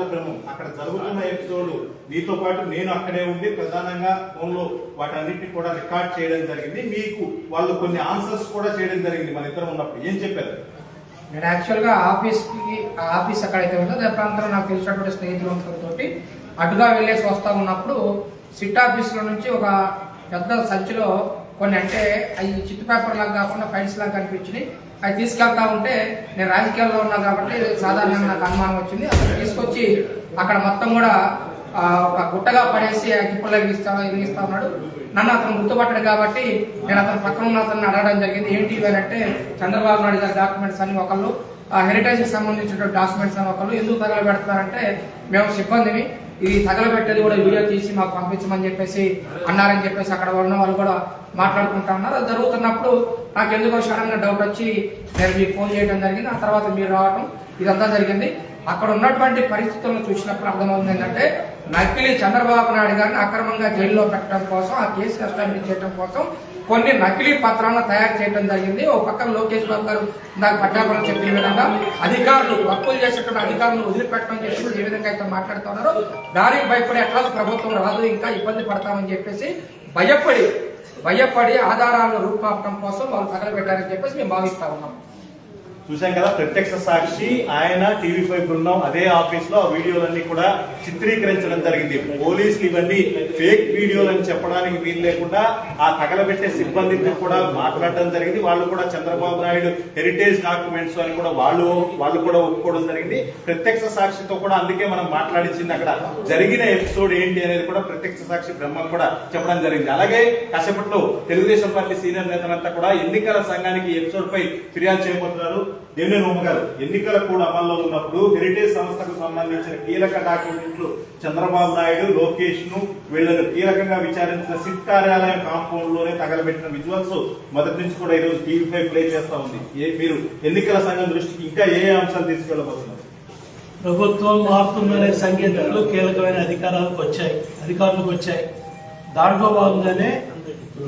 మాటల అక్కడ జరుగుతున్న ఎపిసోడ్ మీతో పాటు నేను అక్కడే ఉండి ప్రధానంగా ఫోన్లో వాటన్నిటిని కూడా రికార్డ్ చేయడం జరిగింది. మీకు వాళ్ళు కొన్ని ఆన్సర్స్ కూడా చేయడం జరిగింది. మన ఇద్దరం ఉన్నప్పుడు ఏం చెప్పారు? నేను యాక్చువల్గా ఆఫీస్కి ఆ ఆఫీస్ ఎక్కడైతే ఉందో దాని ప్రాంతంలో నాకు తెలిసినటువంటి స్నేహితులతో అటుగా వెళ్ళేసి వస్తా ఉన్నప్పుడు సిట్ ఆఫీస్లో నుంచి ఒక పెద్ద సంచిలో కొన్ని అంటే అవి చిట్టు పేపర్ లాగా కాకుండా ఫైల్స్ లాగా కనిపించినాయి. అవి తీసుకెళ్తా ఉంటే నేను రాజకీయాల్లో ఉన్నా కాబట్టి సాధారణంగా నాకు అనుమానం వచ్చింది. అక్కడ తీసుకొచ్చి అక్కడ మొత్తం కూడా ఒక గుట్టగా పడేసి అగ్గిపుల్ల ఇస్తా ఇస్తా ఉన్నాడు. నన్ను అతను గుర్తుపట్టాడు కాబట్టి నేను అతను పక్కన ఉన్న అతను అడగడం జరిగింది. ఏంటి ఇవి అంటే చంద్రబాబు నాయుడు గారి డాక్యుమెంట్స్ అని ఒకళ్ళు హెరిటేజ్కి సంబంధించిన డాక్యుమెంట్స్ అని ఒకళ్ళు ఎందుకు తగలబెడుతున్నారంటే మేము సిబ్బందిని ఇది తగలబెట్టేది కూడా వీడియో తీసి మాకు పంపించమని చెప్పేసి అన్నారని చెప్పేసి అక్కడ ఉన్న వాళ్ళు కూడా మాట్లాడుకుంటా ఉన్నారు. అది జరుగుతున్నప్పుడు నాకు ఎందుకో సడన్గా డౌట్ వచ్చి నేను మీకు ఫోన్ చేయడం జరిగింది. ఆ తర్వాత మీరు రావడం ఇదంతా జరిగింది. అక్కడ ఉన్నటువంటి పరిస్థితులను చూసినప్పుడు అర్థమవుతుంది ఏంటంటే నకిలీ చంద్రబాబు నాయుడు గారిని అక్రమంగా జైల్లో పెట్టడం కోసం ఆ కేసు ఎస్టాబ్లిష్ చేయడం కోసం కొన్ని నకిలీ పత్రాలను తయారు చేయడం జరిగింది. ఓ పక్కన లోకేష్ బాబు గారు దాని పట్టాపురం చెప్పిన విధంగా అధికారులు తప్పులు చేసేటువంటి అధికారులను వదిలిపెట్టడం చెప్పి ఏ విధంగా అయితే మాట్లాడుతున్నారో దానికి భయపడి ఎట్లా ప్రభుత్వం రాదు ఇంకా ఇబ్బంది పడతామని చెప్పేసి భయపడి భయపడి ఆధారాలను రూపాపడం కోసం వాళ్ళు తగలబెట్టారని చెప్పేసి మేము భావిస్తా ఉన్నాం. చూశాం కదా ప్రత్యక్ష సాక్షి ఆయన టీవీ ఫైవ్ బృందం అదే ఆఫీస్లో ఆ వీడియోలన్నీ కూడా చిత్రీకరించడం జరిగింది. పోలీసులు ఇవన్నీ ఫేక్ వీడియోలు అని చెప్పడానికి వీలు లేకుండా ఆ తగలబెట్టే సిబ్బందితో కూడా మాట్లాడడం జరిగింది. వాళ్ళు కూడా చంద్రబాబు నాయుడు హెరిటేజ్ డాక్యుమెంట్స్ అని కూడా వాళ్ళు వాళ్ళు కూడా ఒప్పుకోవడం జరిగింది. ప్రత్యక్ష సాక్షితో కూడా అందుకే మనం మాట్లాడించింది అక్కడ. జరిగిన ఎపిసోడ్ ఏంటి అనేది కూడా ప్రత్యక్ష సాక్షి బ్రహ్మం కూడా చెప్పడం జరిగింది. అలాగే కాసేపట్లో తెలుగుదేశం పార్టీ సీనియర్ నేతలంతా కూడా ఎన్నికల సంఘానికి ఎపిసోడ్ పై ఫిర్యాదు చేయబోతున్నారు. దేవినేని ఉమ్మ గారు ఎన్నికల కూడా అమల్లో ఉన్నప్పుడు హెరిటేజ్ సంస్థకు సంబంధించిన కీలక డాక్యుమెంట్లు చంద్రబాబు నాయుడు లోకేష్ను వీళ్ళను కీలకంగా విచారించిన సిట్ కార్యాలయం కాంపౌండ్లోనే తగలబెట్టిన విజువల్స్ మొదటి నుంచి కూడా ఈ రోజు టీవీ ఫైవ్ ప్లే చేస్తా ఉంది. ఏ మీరు ఎన్నికల సంఘం దృష్టికి ఇంకా ఏ అంశాలు తీసుకెళ్ళబోతున్నారు? ప్రభుత్వం మారుతుందనే సంకేతాలు కీలకమైన అధికారాలకు వచ్చాయి. అధికారులకు వచ్చాయి. దాంట్లో భాగంగానే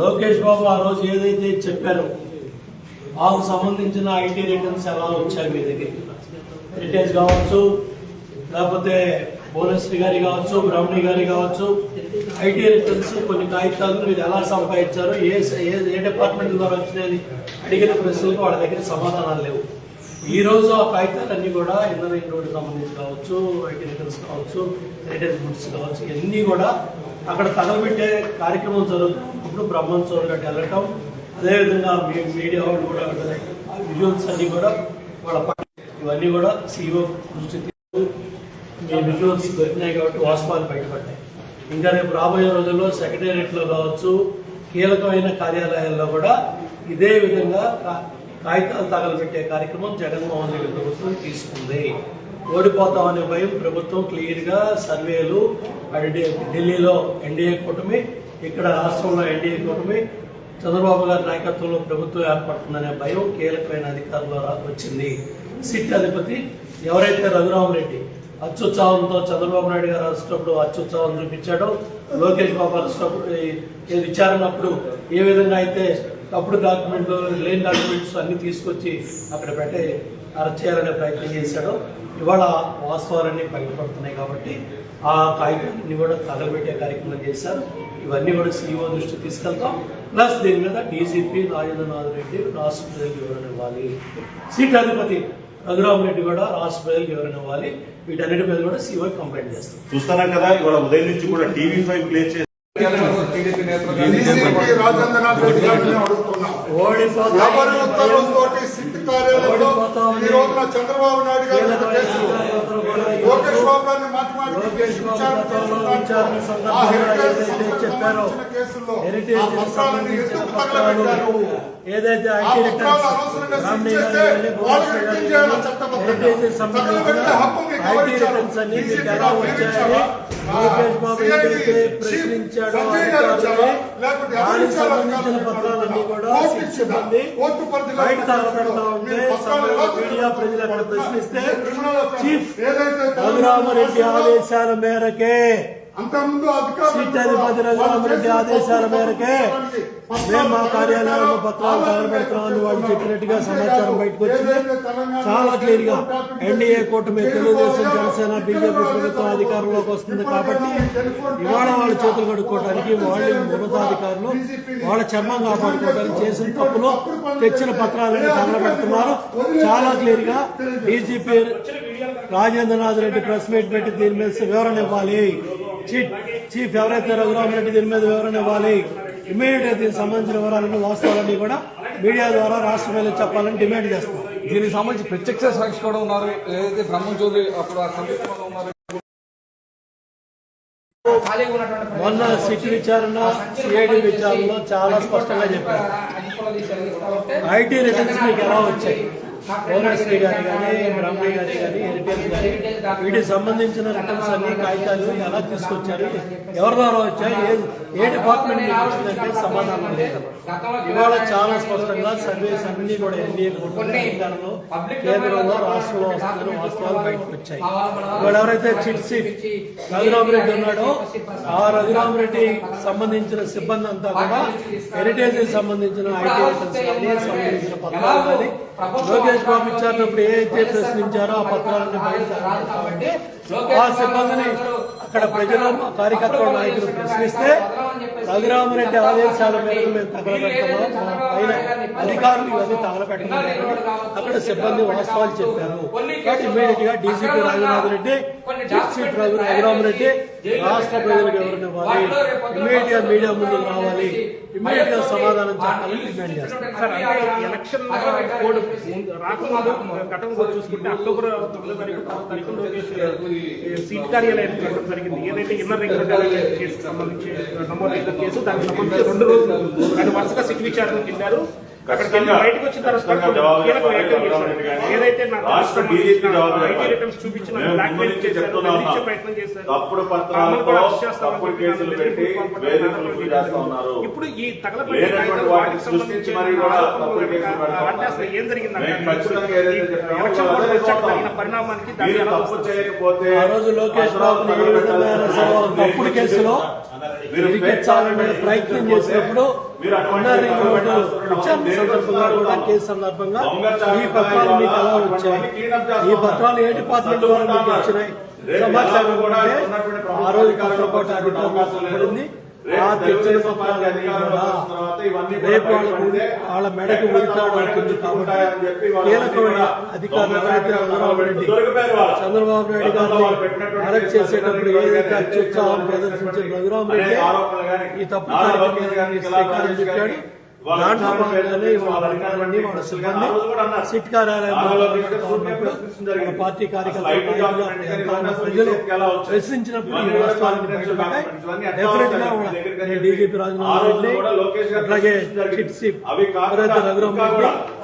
లోకేష్ బాబు ఆ రోజు ఏదైతే చెప్పారో మాకు సంబంధించిన ఐటీ రిటర్న్స్ ఎలా వచ్చాయి మీ దగ్గరికి రిటర్న్స్ కావచ్చు లేకపోతే భువనేశ్వరి గారి కావచ్చు బ్రహ్మణి గారి కావచ్చు ఐటీ రిటర్న్స్ కొన్ని కాగితాలు మీరు ఎలా సంపాదించారు ఏ ఏ- ఏ డిపార్ట్మెంట్ ద్వారా వచ్చినది అడిగిన ప్రశ్నలకు వాళ్ళ దగ్గర సమాధానాలు లేవు. ఈ రోజు ఆ కాగితాలన్నీ కూడా ఇన్నర్ రోడ్డు సంబంధించి కావచ్చు ఐటీ రిటర్న్స్ కావచ్చు రిటర్న్స్ బుక్స్ కావచ్చు ఇవన్నీ కూడా అక్కడ తగలబెట్టే కార్యక్రమం జరుగుతున్నప్పుడు బ్రహ్మం గట్టి వెళ్ళటం అదేవిధంగా మీ మీడియా వాళ్ళు కూడా ఆ విజువల్స్ అన్ని కూడా వాళ్ళ ఇవన్నీ కూడా సీఓ దృష్టి మీ విజువల్స్ దొరికినాయి కాబట్టి వాస్తవాలు బయటపడ్డాయి. ఇంకా రేపు రాబోయే రోజుల్లో సెక్రటేరియట్లో కావచ్చు కీలకమైన కార్యాలయాల్లో కూడా ఇదే విధంగా కా- కాగితాలు తగలబెట్టే కార్యక్రమం జగన్మోహన్ రెడ్డి ప్రభుత్వం తీసుకుంది. ఓడిపోతామనే భయం ప్రభుత్వం క్లియర్గా సర్వేలు ఢిల్లీలో ఎన్డీఏ కూటమి ఇక్కడ రాష్ట్రంలో ఎన్డీఏ కూటమి చంద్రబాబు గారి నాయకత్వంలో ప్రభుత్వం ఏర్పడుతుందనే భయం కీలకమైన అధికారులు వచ్చింది. సిట్ అధిపతి ఎవరైతే రఘురామరెడ్డి అత్యుత్సాహంతో చంద్రబాబు నాయుడు గారు అరెస్టప్పుడు అత్యుత్సాహం చూపించాడో లోకేష్ బాబు అరెస్టప్పుడు విచారణప్పుడు ఏ విధంగా అయితే తప్పుడు డాక్యుమెంట్లు లేని డాక్యుమెంట్స్ అన్ని తీసుకొచ్చి అక్కడ పెట్టే అరెస్ట్ చేయాలనే ప్రయత్నం చేశాడో ఇవాళ వాస్తవాలన్నీ బయటపడుతున్నాయి కాబట్టి ఆ కాగితాలన్నీ కూడా తగలబెట్టే కార్యక్రమం చేశారు. ఇవన్నీ కూడా సీఈఓ దృష్టికి తీసుకెళ్తాం. ప్లస్ దీని మీద డీజీపీ రాజేంద్రనాథ్ రెడ్డి రాష్ట్ర ప్రజలకు వివరణ ఇవ్వాలి. సీట్ అధిపతి రఘురామ్ రెడ్డి కూడా రాష్ట్ర ప్రజలకు వివరణ ఇవ్వాలి. వీటన్నిటి మీద కూడా సీఓ కంప్లైంట్ చేస్తాం చూస్తున్నాం కదా ఇవాళ ఉదయం నుంచి కూడా టీవీ ఫైవ్ ప్లే చేసి డీజీపీ రాజేంద్రనాథ్ రెడ్డి గారిని అడుగుతున్నాం. ఎవరి ఉత్తర్వులతోటి సిట్ కార్యాలయంలో ఈ రోజున చంద్రబాబు నాయుడు గారి లోకేష్ బాబు గారిని విచారణ హెరిటేజ్ సంబంధించిన ఏదైతే ఐటీ మీకు ఇచ్చారా? లోకేష్ బాబు ఏదైతే ప్రశ్నించాడో దానికి సంబంధించిన? పత్రాలన్నీ కూడా బయట తగలబెడతా ఉంటే ఎలా మీడియా ప్రజలు అక్కడ ప్రశ్నిస్తే చీఫ్ రఘురామరెడ్డి తెలంగాణ ఆదేశాల మేరకే అంతకుముందు అధికారులు రఘురామరెడ్డి ఆదేశాల మేరకే మేము మా కార్యాలయంలో పత్రాలు తగలబెడుతున్నామని వాళ్ళు చెప్పినట్టుగా సమాచారం బయటకు వచ్చింది చాలా క్లియర్గా ఎన్డీఏ కూటమి తెలుగుదేశం జనసేన బీజేపీ ప్రభుత్వం అధికారంలోకి వస్తుంది కాబట్టి ఇవాళ వాళ్ళ చేతులు కడుక్కోవడానికి వాళ్ళు ఉన్నతాధికారులు వాళ్ళ చర్మం కాపాడుకోవడానికి చేసిన తప్పులు తెచ్చిన పత్రాలను తగలబెడుతున్నారు. చాలా క్లియర్గా DGP Rajendranath Reddy press meet పెట్టి దీని మీద వివరణ ఇవ్వాలి. చీఫ్ చీఫ్ ఎవరైతే రఘురామరెడ్డి దీని మీద వివరణ ఇవ్వాలి ఇమీడియట్గా దీనికి సంబంధించిన వివరాలను వాస్తవాలన్నీ కూడా మీడియా ద్వారా రాష్ట్ర మీద చెప్పాలని డిమాండ్ చేస్తాం. దీనికి సంబంధించి ప్రత్యక్ష సాక్షి కూడా ఉన్నారు. ఏదైతే బ్రహ్మజ్యోతి అప్పుడు ఆ సందర్భంలో ఉన్నారు. మొన్న సిటీ విచారణ సిఐడి విచారణలో చాలా స్పష్టంగా చెప్పారు. ఐటీ రిటర్న్స్ మీకు ఎలా వచ్చాయి? ఓనర్స్కి కానీ గారి కానీ హెరిటేజ్ కానీ వీటికి సంబంధించిన రిటర్న్స్ అన్ని కాగితాలు ఎలా తీసుకొచ్చారు? ఎవరి ద్వారా వచ్చాయి? ఏ ఏ డిపార్ట్మెంట్ వచ్చిందంటే సమాధానం లేదు. ఇవాళ చాలా స్పష్టంగా సర్వీస్ అన్ని కూడా ఎన్డీఏ అధికారంలో కేంద్రంలో రాష్ట్రంలో వస్తున్న వాస్తవాలు బయటకు వచ్చాయి. ఇవాళ ఎవరైతే చిట్ సీట్ రఘురామరెడ్డి ఉన్నాడో ఆ రఘురామరెడ్డి సంబంధించిన సిబ్బంది అంతా కూడా హెరిటేజ్ సంబంధించిన ఐటీ సంబంధించిన పత్రాలు కానీ లోకేష్ బాబు ఇచ్చారినప్పుడు ఏ ప్రశ్నించారో ఆ పత్రాలను ఆ సిబ్బందిని అక్కడ ప్రజలు కార్యకర్తల నాయకులు ప్రశ్నిస్తే రఘురామరెడ్డి ఆదేశాల మేరకు మేము తగలబెట్టమా పైన అధికారులు ఇవన్నీ తగలబెట్టమని అక్కడ సిబ్బంది వాస్తవాలు చెప్పారు. కాబట్టి ఇమీడియట్గా డీసీపీ రాజనాథ్ రెడ్డి చీఫ్ రఘు రఘురామరెడ్డి రాష్ట్ర ప్రజలకు ఎవరిని ఇవ్వాలి? ఇమీడియట్గా మీడియా ముందుకు రావాలి. ఇమీడియట్గా సమాధానం చెప్పాలని డిమాండ్ చేస్తాం సార్ అంటే ఎలక్షన్ కోడ్ ముందు రాకముందు ఘటన కూడా చూసుకుంటే అక్టోబర్ తొమ్మిదో తారీఖు లోకేష్ సీట్ కార్యాలయం జరిగింది. ఏదైతే ఇన్నర్ రింగ్ రోడ్ కేసుకు నమోదైన కేసు దానికి సంబంధించి రెండు రోజులు ఆయన వరుసగా సిట్ విచారణకు వెళ్ళారు బయటకు వచ్చిన తర్వాత. ఏదైతే. ప్రయత్నం చేశారు. ఇప్పుడు ఈ వాటికి సృష్టించి అసలు ఏం జరిగిందంటే. జరిగిన పరిణామానికి దాన్ని తప్పు? చేయకపోతే ఆ రోజు లోకేష్ తప్పుడు కేసులో ప్రయత్నం చేసినప్పుడు. కేసు సందర్భంగా ఈ పత్రాలు మీకు ఎలా వచ్చాయి. ఈ పత్రాలు ఏ డిపార్ట్మెంట్ ద్వారా మీకు వచ్చినాయి? సమాచారం కూడా ఆ రోజు అధికారులు పడింది. రేపు వాళ్ళ మెడకు కాబట్టి కీలకమైన అధికారులు చంద్రబాబు నాయుడు గారిని అరెస్ట్ చేసేటప్పుడు ఏదైతే అత్యుత్సాహం ప్రదర్శించిన రఘురామ్ రెడ్డి ఈ తప్పు కార్యక్రమాన్ని శ్రీకారం పార్టీ కార్యకర్తలు ప్రశ్నించినప్పుడు డెఫినెట్గా డీజీపీ రాజనాథ్ రెడ్డి ఎవరైతే రఘురామ్ రెడ్డి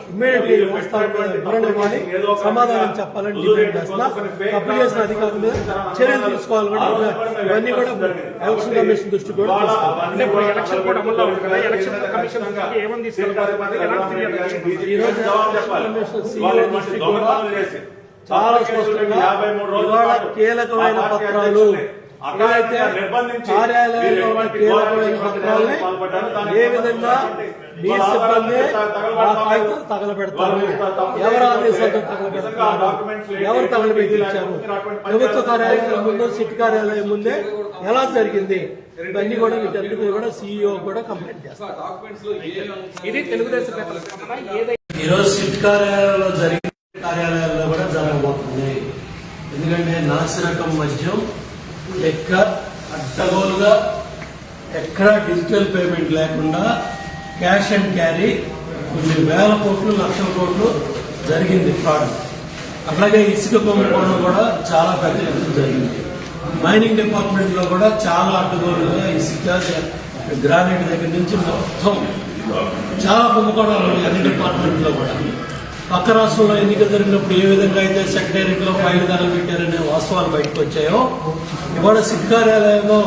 సమాధానం చెప్పాలని డిమాండ్ చేస్తున్నా. తప్పు చేసిన అధికారుల మీద చర్యలు తీసుకోవాలి కూడా ఇవన్నీ కూడా ఎలక్షన్ కమిషన్ దృష్టి కూడా? ఈ రోజు చాలా స్పష్టంగా కీలకమైన పత్రాలు కార్యాలయంలో ఉన్న కీలకమైన పత్రాలని ఏ విధంగా మీ సిబ్బంది ఆ కాగితాలు తగలబెడతారు. ఎవరు ఆదేశాలతో తగలబెడతారు? ఎవరు తగలబెట్టించారు? ప్రభుత్వ కార్యాలయం ముందు సిట్ కార్యాలయం ముందే ఎలా జరిగింది? ఇవన్నీ కూడా వీటన్నిటి కూడా సీఈఓ కూడా కంప్లైంట్ చేస్తారు. ఇది తెలుగుదేశం ఈరోజు సిట్ కార్యాలయంలో జరిగిన కార్యాలయాల్లో కూడా జరగబోతుంది. ఎందుకంటే నాసిరకం మద్యం లెక్క అడ్డగోలుగా ఎక్కడ డిజిటల్ పేమెంట్ లేకుండా క్యాష్ అండ్ క్యారీ కొన్ని వేల కోట్లు లక్షల కోట్లు జరిగింది ఫ్రాడ్ అట్లాగే ఇసుక కుంభకోణం కూడా చాలా పెద్ద ఎత్తున జరిగింది. మైనింగ్ డిపార్ట్మెంట్లో కూడా చాలా అడ్డగోలుగా ఇసుక గ్రానైట్ దగ్గర నుంచి మొత్తం చాలా కుంభకోణాలు ఉన్నాయి అన్ని డిపార్ట్మెంట్లో కూడా. పక్క రాష్ట్రంలో ఎన్నిక జరిగినప్పుడు ఏ విధంగా అయితే సెక్రటేరియట్లో ఫైల్ ధరలు పెట్టారనే వాస్తవాలు బయటకు వచ్చాయో ఇవాళ సిట్ కార్యాలయంలో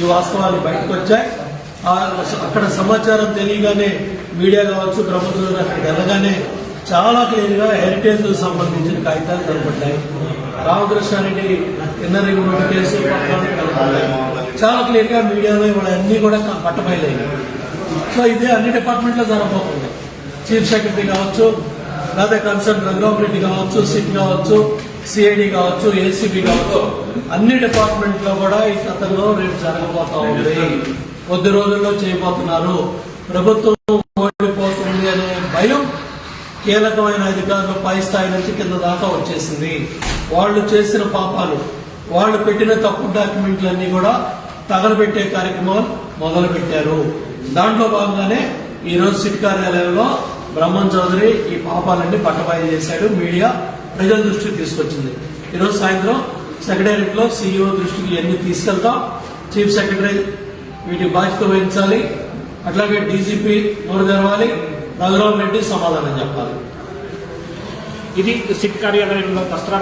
ఈ వాస్తవాలు బయటకు వచ్చాయి. అక్కడ సమాచారం తెలియగానే మీడియా కావచ్చు ప్రభుత్వం అక్కడికి వెళ్ళగానే చాలా క్లియర్గా హెరిటేజ్ సంబంధించిన కాగితాలు కనబడ్డాయి. Ramakrishna Reddy inner ring road case చాలా క్లియర్గా మీడియాలో ఇవాళ అన్ని కూడా పట్టబయలైనాయి సో ఇదే అన్ని డిపార్ట్మెంట్లో జరగబోతుంది. చీఫ్ సెక్రటరీ కావచ్చు లేదా కన్సర్న్ రంగారెడ్డి కావచ్చు సిట్ కావచ్చు సిఐడి కావచ్చు ఏసీబీ కావచ్చు అన్ని డిపార్ట్మెంట్లో కూడా ఈ కథలో రేపు జరగబోతా ఉంది. కొద్ది రోజుల్లో చేయబోతున్నారు. ప్రభుత్వం ఓడిపోతుంది అనే భయం కీలకమైన అధికారులు పై స్థాయి నుంచి కింద దాకా వచ్చేసింది. వాళ్ళు చేసిన పాపాలు వాళ్ళు పెట్టిన తప్పు డాక్యుమెంట్లన్నీ కూడా తగలబెట్టే కార్యక్రమాలు మొదలు పెట్టారు దాంట్లో భాగంగానే ఈ రోజు సిట్ కార్యాలయంలో బ్రహ్మన్ చౌదరి ఈ పాపాలన్నీ పట్టబయలు చేశాడు. మీడియా ప్రజల దృష్టికి తీసుకొచ్చింది. ఈరోజు సాయంత్రం సెక్రటేరియట్లో సీఈఓ దృష్టికి ఇవన్నీ తీసుకెళ్తాం. చీఫ్ సెక్రటరీ వీటి బాధ్యత వహించాలి. అట్లాగే డీజీపీ నోరు తెరవాలి. రఘురామ్ రెడ్డి సమాధానం చెప్పాలి. ఇది సిట్ కార్యాలయంలో దసరా